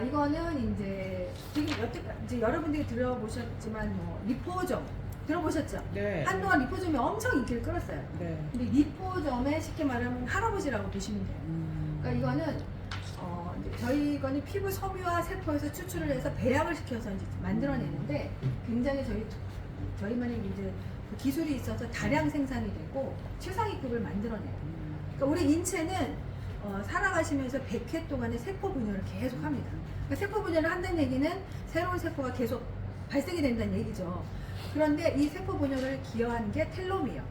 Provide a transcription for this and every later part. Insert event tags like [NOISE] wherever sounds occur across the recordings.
아 이거는 이제 지금 여태까지 이제 여러분들이 들어보셨지만 뭐 리포점 들어보셨죠? 네. 한동안 리포점이 엄청 인기를 끌었어요. 네. 근데 리포점에 쉽게 말하면 할아버지라고 보시면 돼요. 음. 그러니까 이거는 어, 이제 저희 이거는 피부 섬유화 세포에서 추출을 해서 배양을 시켜서 이제 만들어내는데 굉장히 저희 저희만의 이제 그 기술이 있어서 다량 생산이 되고 최상위급을 만들어내요. 음. 그러니까 우리 인체는 어, 살아가시면서 100회 동안의 세포 분열을 계속 합니다. 그러니까 세포 분열을 한다는 얘기는 새로운 세포가 계속 발생이 된다는 얘기죠. 그런데 이 세포 분열을 기여하는 게 텔로미어.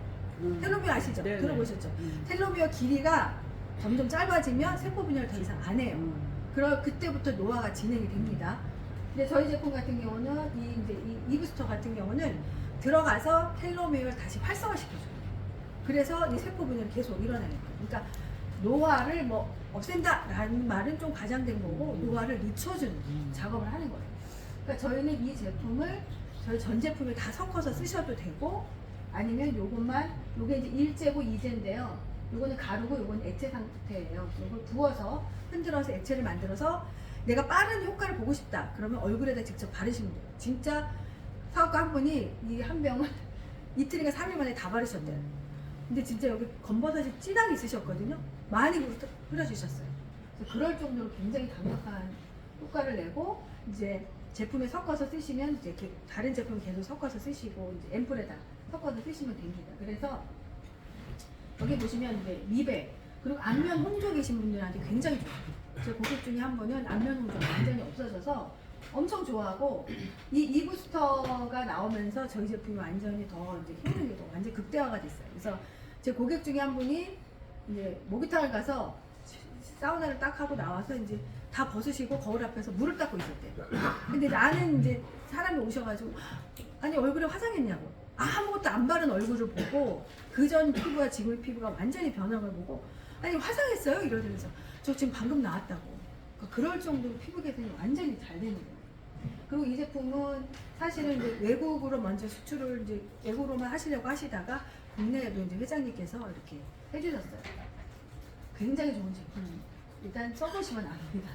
음. 텔로미어 아시죠? 네네. 들어보셨죠? 음. 텔로미어 길이가 점점 짧아지면 세포 분열을 더 이상 안 해요. 음. 그럼 그때부터 노화가 진행이 됩니다. 근데 저희 제품 같은 경우는 이 이제 이 이브스터 같은 경우는 들어가서 텔로미어를 다시 활성화시켜줘요. 그래서 이 세포 분열이 계속 일어나는 거예요. 그러니까 노화를 뭐 없앤다라는 말은 좀 과장된 거고 음. 노화를 늦춰주는 음. 작업을 하는 거예요. 그러니까 저희는 이 제품을 저희 전 제품을 다 섞어서 쓰셔도 되고 아니면 요것만 요게 이제 일제고 이제인데요. 요거는 가루고 요거는 액체 상태예요. 요걸 부어서 흔들어서 액체를 만들어서 내가 빠른 효과를 보고 싶다. 그러면 얼굴에다 직접 바르시면 돼요. 진짜 사업가 한 분이 이 한 병을 [LAUGHS] 이틀인가 3일 만에 다 바르셨대요. 근데 진짜 여기 검버섯이 진하게 있으셨거든요. 많이 흐려주셨어요. 그래서 그럴 정도로 굉장히 강력한 효과를 내고 이제 제품에 섞어서 쓰시면 이제 다른 제품 계속 섞어서 쓰시고 이제 앰플에다 섞어서 쓰시면 됩니다. 그래서 여기 보시면 이제 미백 그리고 안면 홍조 계신 분들한테 굉장히 좋아요. 제 고객 중에 한 분은 안면 홍조 완전히 없어져서 엄청 좋아하고 이 이부스터가 나오면서 저희 제품이 완전히 더 이제 효능이 더 완전 극대화가 됐어요. 그래서 제 고객 중에 한 분이 이제 목욕탕을 가서 사우나를 딱 하고 나와서 이제 다 벗으시고 거울 앞에서 물을 닦고 있었대요. 근데 나는 이제 사람이 오셔가지고 아니 얼굴에 화장했냐고 아무것도 안 바른 얼굴을 보고 그 전 피부와 지금의 피부가 완전히 변한 걸 보고 아니 화장했어요 이러면서 저 지금 방금 나왔다고 그러니까 그럴 정도로 피부 개선이 완전히 잘 되는 거예요. 그리고 이 제품은 사실은 이제 외국으로 먼저 수출을 이제 외국으로만 하시려고 하시다가 국내에도 이제 회장님께서 이렇게 해주셨어요. 굉장히 좋은 제품. 일단 써보시면 압니다.